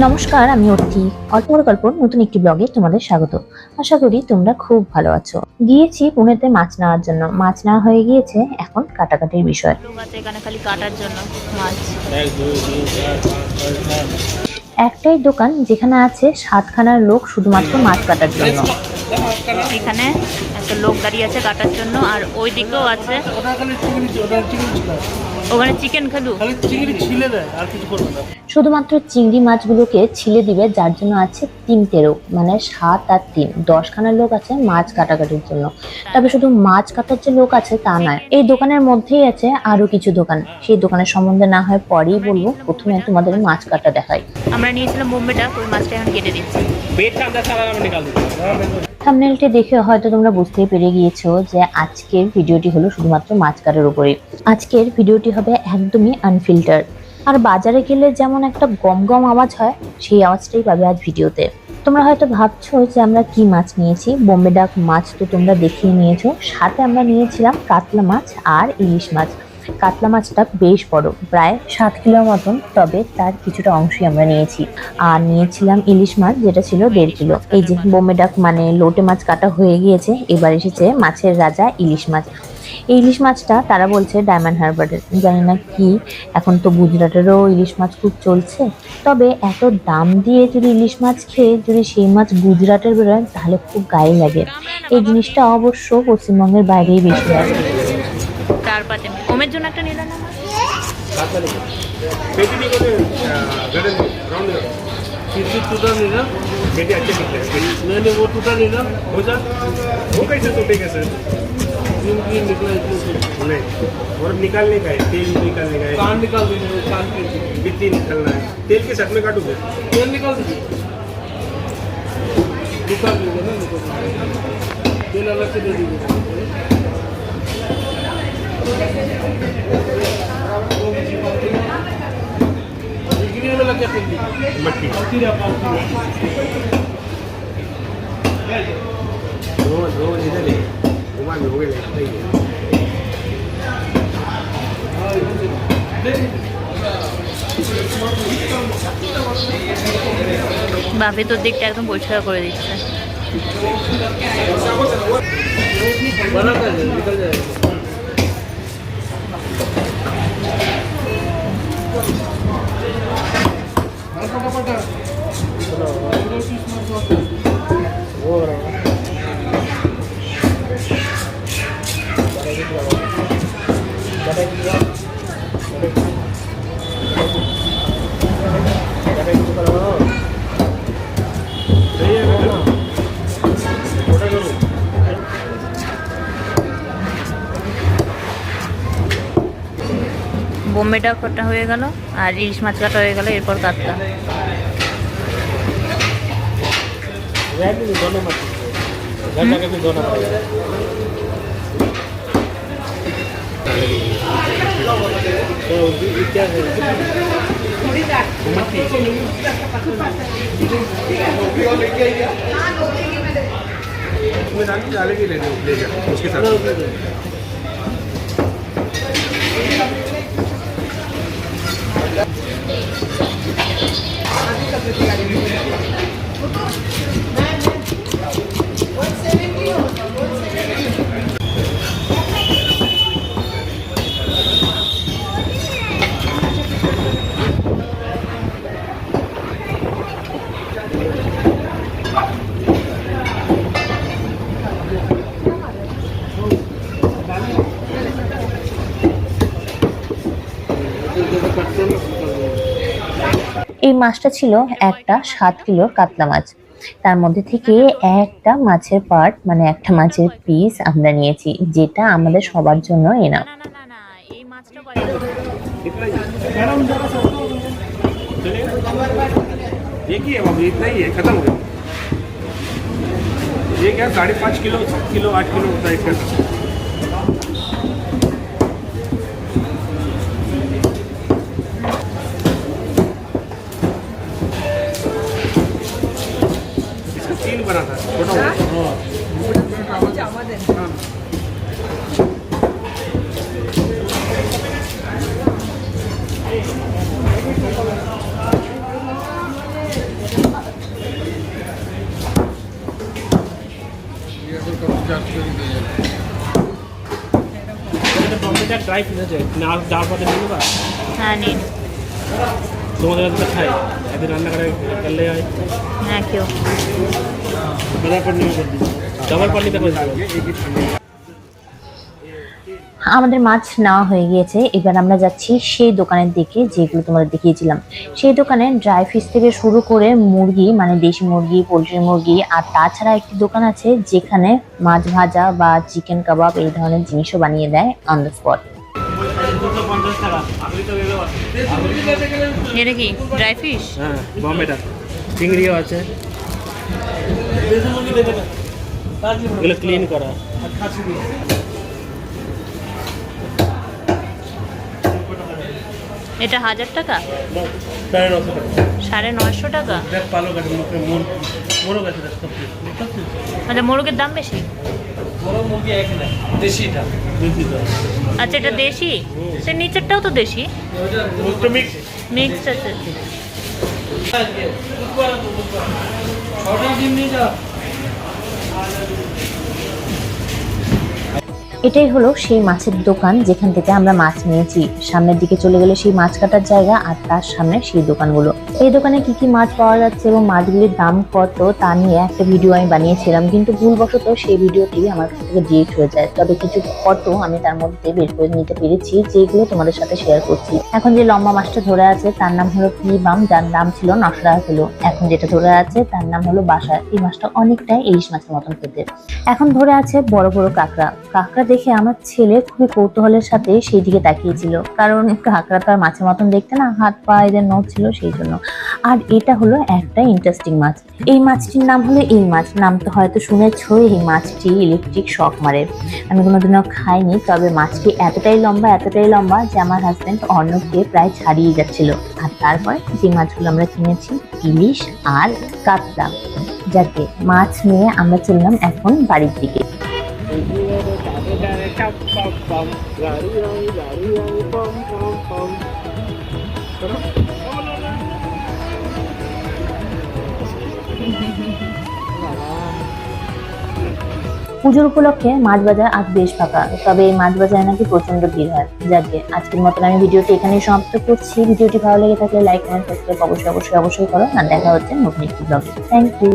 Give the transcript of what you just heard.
নমস্কার আমি অর্থি অল্প গল্প নতুন একটি ব্লগে তোমাদের স্বাগত। আশা করি তোমরা খুব ভালো আছো। গিয়েছি পুনেতে মাছ নেওয়ার জন্য। মাছ নেওয়া হয়ে গিয়েছে এখন কাটাকাটির বিষয়। এখানে খালি কাটার জন্য মাছ। একটাই দোকান যেখানে আছে সাতখানার লোক শুধুমাত্র মাছ কাটার জন্য। এখানে একটা লোক দাঁড়িয়ে আছে কাটার জন্য আর ওই দিকেও আছে। ওখানে চিকেন খালু ছিলে দেয় আর কিছু করবে না। শুধুমাত্র চিংড়ি মাছগুলোকে ছিলে দিবে যার জন্য আছে তিন তেরো মানে সাত আর তিন। দশখানা লোক আছে মাছ কাটাকাটির জন্য। তবে শুধু মাছ কাটার যে লোক আছে তা নয় এই দোকানের মধ্যেই আছে আরও কিছু দোকান। সেই দোকানের সম্বন্ধে না হয় পরেই বলব প্রথমে তোমাদের মাছ কাটা দেখাই। আমরা নিয়েছিলাম বোম্বেটা ওই মাছটা এখন কেটে দিচ্ছি। থামনেলটি দেখে হয়তো তোমরা বুঝতেই পেরে গিয়েছো যে আজকের ভিডিওটি হলো শুধুমাত্র মাছ কাটার উপরে আজকের ভিডিওটি হবে একদমই আনফিল্টার আর বাজারে গেলে যেমন একটা গম গম আওয়াজ হয়, সেই আওয়াজটাই পাবে আজ ভিডিওতে। তোমরা হয়তো ভাবছ যে আমরা কি মাছ নিয়েছি? বোম্বে ডাক মাছ তো তোমরা দেখিয়ে নিয়েছো। সাথে আমরা নিয়েছিলাম কাতলা মাছ আর ইলিশ মাছ। কাতলা মাছটা বেশ বড়, প্রায় সাত কিলোর মতন, তবে তার কিছুটা অংশই আমরা নিয়েছি। আর নিয়েছিলাম ইলিশ মাছ, যেটা ছিল দেড় কিলো। এই যে বোম্বে ডাক মানে লোটে মাছ কাটা হয়ে গিয়েছে, এবার এসেছে মাছের রাজা ইলিশ মাছ। এই ইলিশ মাছটা তারা বলছে ডায়মন্ড হারবারের জানি না কি এখন তো গুজরাটেরও ইলিশ মাছ খুব চলছে তবে এত দাম দিয়ে যদি ইলিশ মাছ খেয়ে যদি সেই মাছ গুজরাটের বেরোয় তাহলে খুব গায়ে লাগে এই জিনিসটা অবশ্য পশ্চিমবঙ্গের বাইরেই বেশি হয় চার পাঁচে ওমের জন্য একটা নিলাম না মাছ? बेटी को गडन राउंड किसी टूटा नहीं ना बेटी अच्छे निकले नहीं नहीं वो टूटा नहीं ना हो जा वो कैसे टूटेगा सर ज़िंदगी निकला इतने से नहीं और निकालने का है तेल निकालने का है। कान निकाल दीजिए कान के बित्ती निकालना है। तेल के साथ में काटोगे तेल निकाल दीजिए। निकाल दीजिए ना निकाल तेल अलग से दे दीजिए। तेल मट्टी। रोज रोज इधर ले। বাপে তোর দিকটা একদম পরিষ্কার করে দিচ্ছে। বোম্বেটা কাটা হয়ে গেল আর ইলিশ মাছ কাটা হয়ে গেল এরপর কাতলা रहने दो, दोनों मत घर जाके फिर दोनों पड़ेगा तो ये क्या है उसमें डाल के डाले के ले लो ले जा उसके साथ ঠিক আছে এই মাছটা ছিল একটা সাত কিলোর কাতলা মাছ তার মধ্যে থেকে একটা মাছের পার্ট মানে একটা মাছের পিস আমরা নিয়েছি যেটা আমাদের সবার জন্য এনা না না না না এই মাছটা বাড়ি इतना ही चलेगा एक ही है बाबू इतना ही है खत्म हो गया ये क्या साढ़े पाँच किलो सात किलो आठ किलो होता है इसका इसका ড্রাই ফ্রিজ আছে না যাওয়ার পথে নিয়ে নেবা হ্যাঁ নিন। তোমাদের কাছে খাই। একদিন রান্না করে খেলে হয়। হ্যাঁ কেউ আমাদের মাছ নেওয়া হয়ে গিয়েছে। এবার আমরা যাচ্ছি সেই দোকানের দিকে যেগুলো তোমাদের দেখিয়েছিলাম। সেই দোকানে ড্রাই ফিশ থেকে শুরু করে মুরগি মানে দেশি মুরগি পোলট্রি মুরগি আর তাছাড়া একটি দোকান আছে যেখানে মাছ ভাজা বা চিকেন কাবাব এই ধরনের জিনিসও বানিয়ে দেয় অন দ্য স্পট এটা কি? ড্রাই ফিশ হ্যাঁ বম্বেটা। চিংড়িও আছে। এগুলো ক্লিন করা। এটা হাজার টাকা? সাড়ে নশো টাকা। আছে আছে? আচ্ছা মোরগের দাম বেশি? আচ্ছা এটা দেশি? সে নিচেরটাও তো দেশি? মিক্স মিক্সড আছে ছটা ডিম নিয়ে যা এটাই হলো সেই মাছের দোকান, যেখান থেকে আমরা মাছ নিয়েছি। সামনের দিকে চলে গেলে সেই মাছ কাটার জায়গা আর তার সামনে সেই দোকানগুলো। এই দোকানে কি কি মাছ পাওয়া যাচ্ছে এবং মাছগুলির দাম কত, তা নিয়ে একটা ভিডিও আমি বানিয়েছিলাম। কিন্তু ভুলবশত সেই ভিডিওটি আমার কাছ থেকে ডিলিট হয়ে যায়। তবে কিছু ফটো আমি তার মধ্যে বের করে নিতে পেরেছি, যেগুলো তোমাদের সাথে শেয়ার করছি। এখন যে লম্বা মাছটা ধরে আছে, তার নাম হলো পি বাম যার দাম ছিল নশো টাকা কিলো এখন যেটা ধরে আছে, তার নাম হলো বাসা এই মাছটা অনেকটাই ইলিশ মাছের মতন খেতে। এখন ধরে আছে বড় বড় কাঁকড়া। কাঁকড়া দেখে আমার ছেলে খুবই কৌতূহলের সাথে সেই দিকে তাকিয়েছিল। কারণ একটু কাঁকড়া তো আর মাছের মতন দেখতে না, হাত পা এদের নখ ছিল সেই জন্য। আর এটা হলো একটা ইন্টারেস্টিং মাছ। এই মাছটির নাম হলো এই মাছ। নাম তো হয়তো শুনেছো এই মাছটি ইলেকট্রিক শক মারে। আমি কোনোদিনও খাইনি, তবে মাছটি এতটাই লম্বা এতটাই লম্বা যে আমার হাজবেন্ড অন্যকে প্রায় ছাড়িয়ে যাচ্ছিল। আর তারপর যে মাছগুলো আমরা কিনেছি, ইলিশ আর কাতলা, যাকে মাছ নিয়ে আমরা চললাম এখন বাড়ির দিকে। পুজোর উপলক্ষে মাছ বাজার আজ বেশ ফাঁকা, তবে এই মাছ বাজারে নাকি প্রচণ্ড ভিড় হয়। যাকে আজকের মতন আমি ভিডিওটি এখানেই সমাপ্ত করছি। ভিডিওটি ভালো লেগে থাকলে লাইক কমেন্ট সাবস্ক্রাইব অবশ্যই অবশ্যই অবশ্যই করো। আর দেখা হচ্ছে নতুন একটি ব্লগে থ্যাংক ইউ